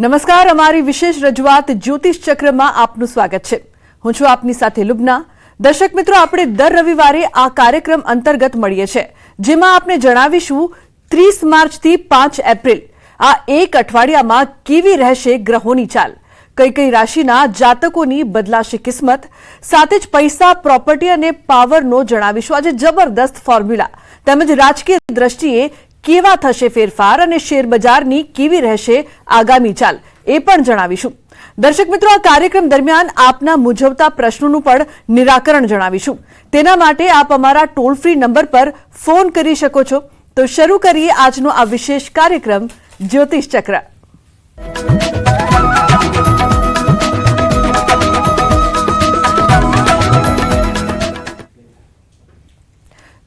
નમસ્કાર, અમારી વિશેષ રજૂઆત જ્યોતિષ ચક્રમાં આપનું સ્વાગત છે. હું છું આપની સાથે લુબના. દર્શક મિત્રો, આપણે દર રવિવારે આ કાર્યક્રમ અંતર્ગત મળીએ છીએ, જેમાં આપને જણાવીશું ત્રીસ માર્ચથી પાંચ એપ્રિલ. આ એક અઠવાડિયામાં કેવી રહેશે ગ્રહોની ચાલ? કઈ કઈ રાશિના જાતકોની બદલાશે કિસ્મત? સાથે જ પૈસા, પ્રોપર્ટી અને પાવરનો જણાવીશું. આજે જબરદસ્ત ફોર્મ્યુલા. તેમજ રાજકીય દ્રષ્ટિએ કેવા થશે ફેરફાર અને શેર બજારની કેવી રહેશે આગામી ચાલ એ પણ જણાવીશું. દર્શક મિત્રો, આ કાર્યક્રમ દરમિયાન આપના મૂંઝવતા પ્રશ્નોનું પણ નિરાકરણ જણાવીશું. તેના માટે આપ અમારા ટોલ ફ્રી નંબર પર ફોન કરી શકો છો. તો શરૂ કરીએ આજનો આ વિશેષ કાર્યક્રમ જ્યોતિષ ચક્ર.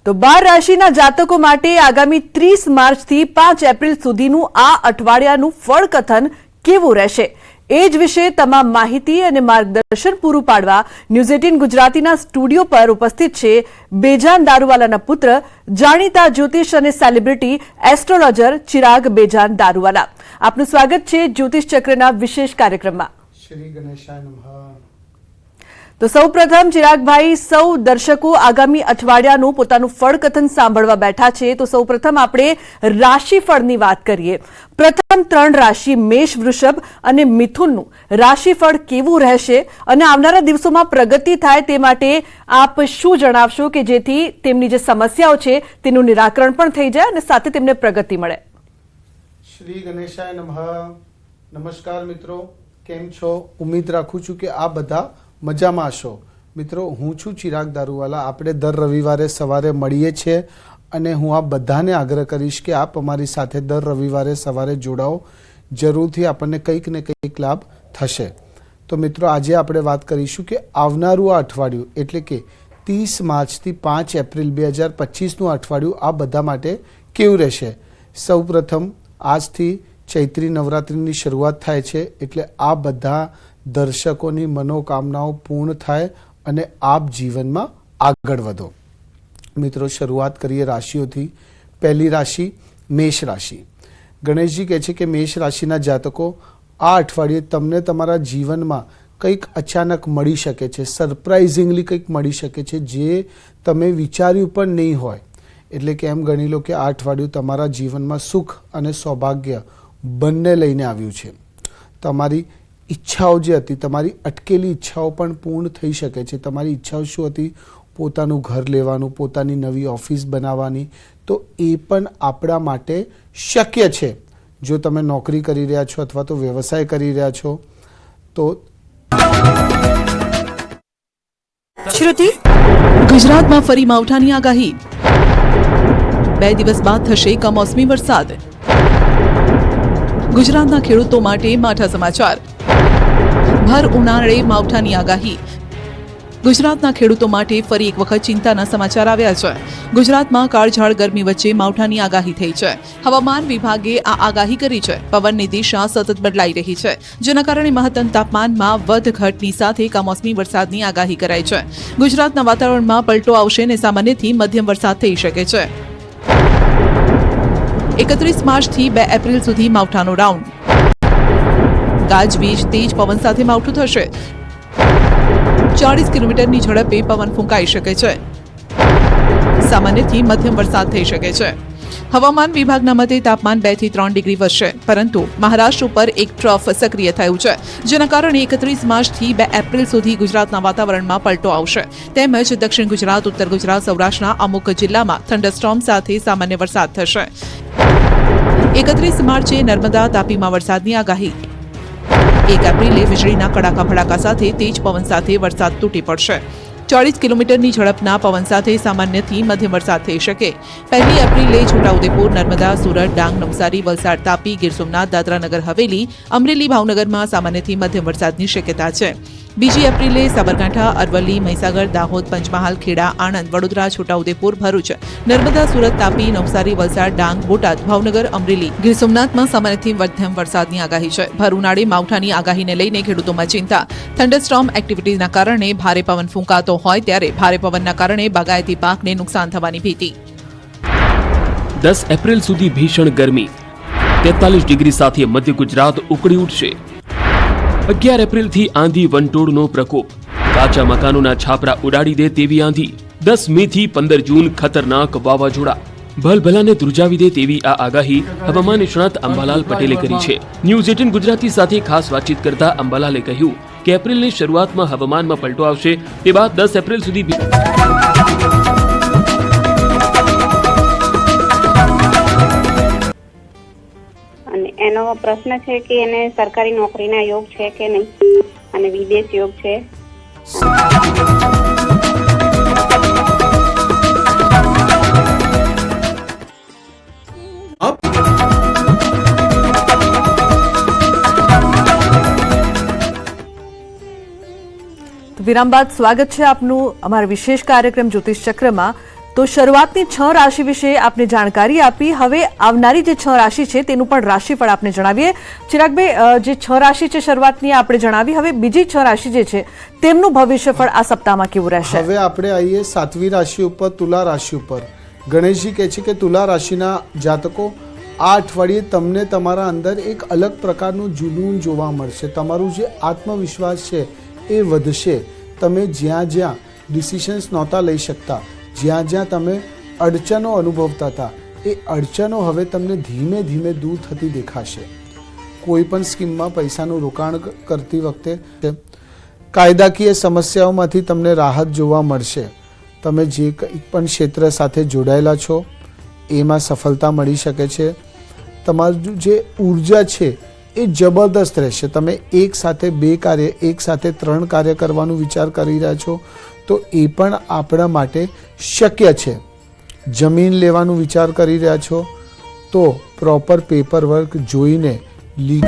તો બાર રાશિના જાતકો માટે આગામી ત્રીસ માર્ચથી પાંચ એપ્રિલ સુધીનું આ અઠવાડિયાનું ફળકથન કેવું રહેશે? એ જ વિશે તમામ માહિતી અને માર્ગદર્શન પૂરું પાડવા ન્યૂઝ એટીન ગુજરાતીના સ્ટુડિયો પર ઉપસ્થિત છે બેજાન દારૂવાલાના પુત્ર, જાણીતા જ્યોતિષ અને સેલિબ્રિટી, એસ્ટ્રોલોજર ચિરાગ બેજાન દારૂવાલા. આપનું સ્વાગત છે જ્યોતિષ ચક્રના વિશેષ કાર્યક્રમમાં. શ્રી ગણેશાય નમઃ. તો સૌ પ્રથમ ચિરાગભાઈ, સૌ દર્શકો આગામી અઠવાડિયાનું પોતાનું ફળકથન સાંભળવા બેઠા છે. તો સૌ પ્રથમ આપણે રાશિફળની વાત કરીએ. પ્રથમ ત્રણ રાશિ મેષ, વૃષભ અને મિથુનનું. રાશિફળ કેવું રહેશે અને આવનારા દિવસોમાં પ્રગતિ થાય તે માટે આપ શું જણાવશો કે જેથી તેમની જે સમસ્યાઓ છે તેનું નિરાકરણ પણ થઈ જાય અને સાથે તેમને પ્રગતિ મળે? શ્રી ગણેશાય નમઃ. નમસ્કાર મિત્રો. કેમ છો? ઉમ્મીદ રાખું છું કે આ બધા મજામાં હશો. મિત્રો, હું છું ચિરાગ દારૂવાલા. આપણે દર રવિવારે સવારે મળીએ છીએ અને હું આ બધાને આગ્રહ કરીશ કે આપ અમારી સાથે દર રવિવારે સવારે જોડાઓ. જરૂરથી આપણને કંઈક ને કંઈક લાભ થશે. તો મિત્રો, આજે આપણે વાત કરીશું કે આવનારું આ અઠવાડિયું, એટલે કે ત્રીસ માર્ચથી પાંચ એપ્રિલ બે હજાર પચીસનું અઠવાડિયું આ બધા માટે કેવું રહેશે? સૌપ્રથમ, આજથી ચૈત્રી નવરાત્રિની શરૂઆત થાય છે, એટલે આ બધા દર્શકોની મનોકામનાઓ પૂર્ણ થાય અને આપ જીવનમાં આગળ વધો. મિત્રો, શરૂઆત કરીએ રાશિઓથી. પહેલી રાશિ, મેષ રાશિ. ગણેશજી કહે છે કે મેષ રાશિના જાતકો, આ અઠવાડિયે તમને તમારા જીવનમાં કંઈક અચાનક મળી શકે છે, સરપ્રાઇઝિંગલી કંઈક મળી શકે છે, જે તમે વિચાર્યું પણ નહીં હોય. એટલે કે એમ ગણી લો કે આ અઠવાડિયું તમારા જીવનમાં સુખ અને સૌભાગ્ય બંને લઈને આવ્યું છે. તમારી ઈચ્છાઓ જે હતી, તમારી અટકેલી ઈચ્છાઓ પણ પૂર્ણ થઈ શકે છે. તમારી ઈચ્છાઓ શું હતી? પોતાનું ઘર લેવાનું, પોતાની નવી ઓફિસ બનાવવાની. તો એ પણ આપણા માટે શક્ય છે. જો તમે નોકરી કરી રહ્યા છો અથવા તો વ્યવસાય કરી રહ્યા છો, તો શ્રુતિ, ગુજરાતમાં ફરી માવઠાની આગાહી. બે દિવસ બાદ થશે કમોસમી વરસાદ. ગુજરાતના ખેડૂતો માટે માઠા સમાચાર. ભર ઉનાળે માવઠાની આગાહી. ગુજરાતના ખેડૂતો માટે ફરી એક વખત ચિંતાના સમાચાર આવ્યા છે. ગુજરાતમાં કાળઝાળ ગરમી વચ્ચે માવઠાની આગાહી થઈ છે. હવામાન વિભાગે આ આગાહી કરી છે. પવનની દિશા સતત બદલાઈ રહી છે. જેના કારણે મહત્તમ તાપમાનમાં વધ ઘટની સાથે કમોસમી વરસાદની આગાહી કરાઈ છે. ગુજરાતના વાતાવરણમાં પલટો આવશે અને સામાન્યથી મધ્યમ વરસાદ થઈ શકે છે. એકત્રીસ માર્ચથી બે એપ્રિલ સુધી માવઠાનો રાઉન્ડ. ગાજવીજ તેજ પવન સાથે માવઠું થશે. ચાળીસ કિલોમીટરની ઝડપે પવન ફૂંકાઈ શકે છે. સામાન્યથી મધ્યમ વરસાદ થઈ શકે છે. હવામાન વિભાગના મતે તાપમાન બેથી ત્રણ ડિગ્રી વધશે, પરંતુ મહારાષ્ટ્ર ઉપર એક ટ્રફ સક્રિય થયું છે, જેના કારણે એકત્રીસ માર્ચથી બે એપ્રિલ સુધી ગુજરાતના વાતાવરણમાં પલટો આવશે. તેમજ દક્ષિણ ગુજરાત, ઉત્તર ગુજરાત, સૌરાષ્ટ્રના અમુક જિલ્લામાં થંડરસ્ટોર્મ સાથે સામાન્ય વરસાદ થશે. એકત્રીસ માર્ચે નર્મદા તાપીમાં વરસાદની આગાહી એક એપ્રિલે વીજળીના કડાકા ભડાકા સાથે તેજ પવન સાથે વરસાદ તૂટી પડશે. ચાળીસ કિલોમીટરની ઝડપના પવન સાથે સામાન્યથી મધ્યમ વરસાદ થઈ શકે. પહેલી એપ્રિલે છોટાઉદેપુર, નર્મદા, સુરત, ડાંગ, નવસારી, વલસાડ, તાપી, ગીર સોમનાથ દાદરાનગર હવેલી, અમરેલી, ભાવનગરમાં સામાન્યથી મધ્યમ વરસાદની શક્યતા છે. બીજી એપ્રિલે સાબરકાંઠા, અરવલ્લી, મહીસાગર, દાહોદ, પંચમહાલ, ખેડા, આણંદ, વડોદરા, છોટાઉદેપુર, ભરૂચ, નર્મદા, સુરત, તાપી, નવસારી, વલસાડ, ડાંગ, બોટાદ, ભાવનગર, અમરેલી, ગીર સોમનાથમાં સામાન્યથી મધ્યમ વરસાદની આગાહી છે. ભર ઉનાળે માવઠાની આગાહીને લઈને ખેડૂતોમાં ચિંતા. થંડરસ્ટોર્મ એક્ટિવિટીના કારણે ભારે પવન ફૂંકાતો હોય ત્યારે ભારે પવનના કારણે બાગાયતી પાકને નુકસાન થવાની ભીતિ. દસ એપ્રિલ સુધી ભીષણ ગરમી. તેતાલીસ ડિગ્રી સાથે મધ્ય ગુજરાત ઉકળી ઉઠશે. અગિયાર એપ્રિલથી આંધી વંટોળનો પ્રકોપ. કાચા મકાનોના છાપરા ઉડાડી દે તેવી આંધી. દસ મે થી પંદર જૂન ખતરનાક વાવાઝોડા. ભલભલાને ધ્રુજાવી દે તેવી આ આગાહી હવામાન નિષ્ણાત અંબાલાલ પટેલે કરી છે. ન્યૂઝ એટીન ગુજરાતી સાથે ખાસ વાતચીત કરતા અંબાલાલે કહ્યું કે એપ્રિલની શરૂઆતમાં હવામાનમાં પલટો આવશે, તે બાદ દસ એપ્રિલ સુધી એનો પ્રશ્ન છે કે એને સરકારી નોકરીના યોગ છે કે નહીં? અને વિદેશ યોગ છે? વિરામ બાદ સ્વાગત છે આપનું અમારા વિશેષ કાર્યક્રમ જ્યોતિષ ચક્રમાં. તો શરૂઆતની છ રાશિ વિશે આપને જાણકારી આપી. હવે આવનારી જે છ રાશિ છે તેનું પણ રાશિફળ આપને જણાવીએ. ચિરાગભાઈ જે છ રાશિ છે શરૂઆતની આપણે જણાવી. હવે બીજી છ રાશિ જે છે તેમનું ભવિષ્યફળ આ સપ્તાહમાં કેવું રહેશે? હવે આપણે આવીએ સાતમી રાશિ ઉપર, તુલા રાશિ ઉપર. ગણેશજી કહે છે કે તુલા રાશિના જાતકો, આ અઠવાડિયે તમને તમારા અંદર એક અલગ પ્રકારનું જુનૂન જોવા મળશે. તમારું જે આત્મવિશ્વાસ છે એ વધશે. તમે જ્યાં જ્યાં ડિસિશન્સ નહોતા લઈ શકતા જ્યાં જ્યાં તમે અડચણો અનુભવતા હતા, એ અડચણો હવે તમને ધીમે ધીમે દૂર થતી દેખાશે. કોઈ પણ સ્કીમમાં પૈસાનું રોકાણ કરતી વખતે કાયદાકીય સમસ્યાઓમાંથી તમને રાહત જોવા મળશે. તમે જે કંઈ પણ ક્ષેત્ર સાથે જોડાયેલા છો, એમાં સફળતા મળી શકે છે. તમારું જે ઊર્જા છે એ જબરદસ્ત રહેશે. તમે એક સાથે બે કાર્ય, એક સાથે ત્રણ કાર્ય કરવાનું વિચાર કરી રહ્યા છો, તો એ પણ આપણા માટે શક્ય છે. જમીન લેવાનું વિચાર કરી રહ્યા છો, તો પ્રોપર પેપર વર્ક જોઈને લીગ